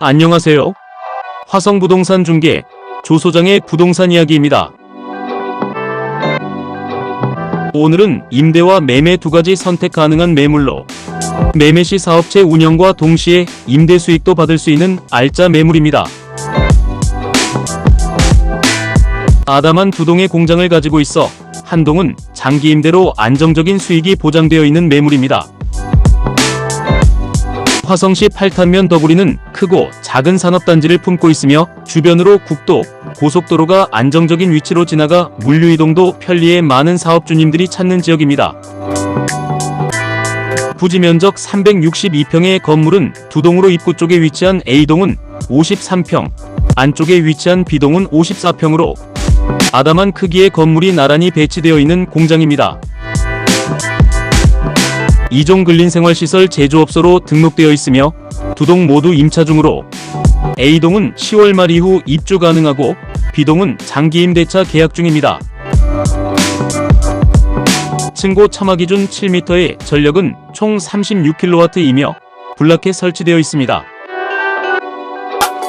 안녕하세요. 화성부동산 중개 조 소장의 부동산 이야기입니다. 오늘은 임대와 매매 두 가지 선택 가능한 매물로 매매 시 사업체 운영과 동시에 임대 수익도 받을 수 있는 알짜 매물입니다. 아담한 두 동의 공장을 가지고 있어 한 동은 장기 임대로 안정적인 수익이 보장되어 있는 매물입니다. 화성시 팔탄면 더구리는 크고 작은 산업단지를 품고 있으며 주변으로 국도, 고속도로가 안정적인 위치로 지나가 물류 이동도 편리해 많은 사업주님들이 찾는 지역입니다. 부지 면적 362평의 건물은 두 동으로 입구 쪽에 위치한 A동은 53평, 안쪽에 위치한 B동은 54평으로 아담한 크기의 건물이 나란히 배치되어 있는 공장입니다. 이종 근린생활시설 제조업소로 등록되어 있으며 두 동 모두 임차 중으로 A동은 10월 말 이후 입주 가능하고 B동은 장기 임대차 계약 중입니다. 층고 처마 기준 7m의 전력은 총 36kW이며 블라켓 설치되어 있습니다.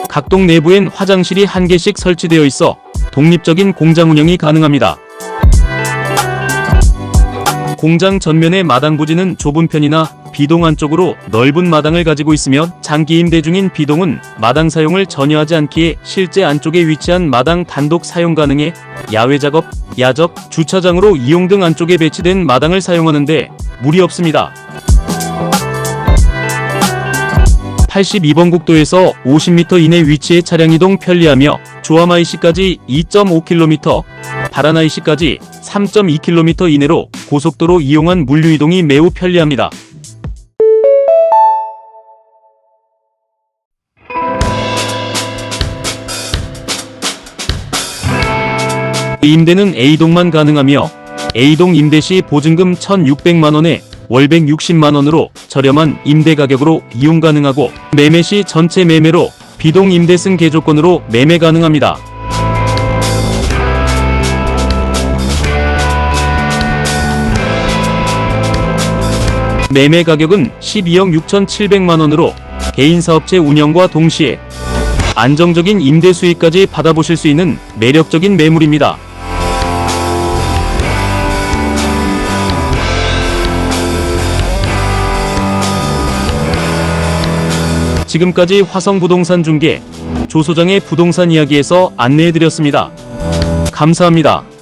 각동 내부엔 화장실이 한 개씩 설치되어 있어 독립적인 공장 운영이 가능합니다. 공장 전면의 마당 부지는 좁은 편이나 B동 안쪽으로 넓은 마당을 가지고 있으며 장기 임대 중인 B동은 마당 사용을 전혀 하지 않기에 실제 안쪽에 위치한 마당 단독 사용 가능해 야외 작업, 야적, 주차장으로 이용 등 안쪽에 배치된 마당을 사용하는데 무리 없습니다. 82번 국도에서 50m 이내 위치의 차량 이동 편리하며 조아마이시까지 2.5km, 바라나이시까지 3.2km 이내로 고속도로 이용한 물류 이동이 매우 편리합니다. 임대는 A동만 가능하며 A동 임대 시 보증금 1,600만원에 월백 60만원으로 저렴한 임대 가격으로 이용 가능하고 매매 시 전체 매매로 B동 임대승 개조권으로 매매 가능합니다. 매매 가격은 12억 6,700만원으로 개인 사업체 운영과 동시에 안정적인 임대 수익까지 받아보실 수 있는 매력적인 매물입니다. 지금까지 화성부동산 중개 조소장의 부동산 이야기에서 안내해드렸습니다. 감사합니다.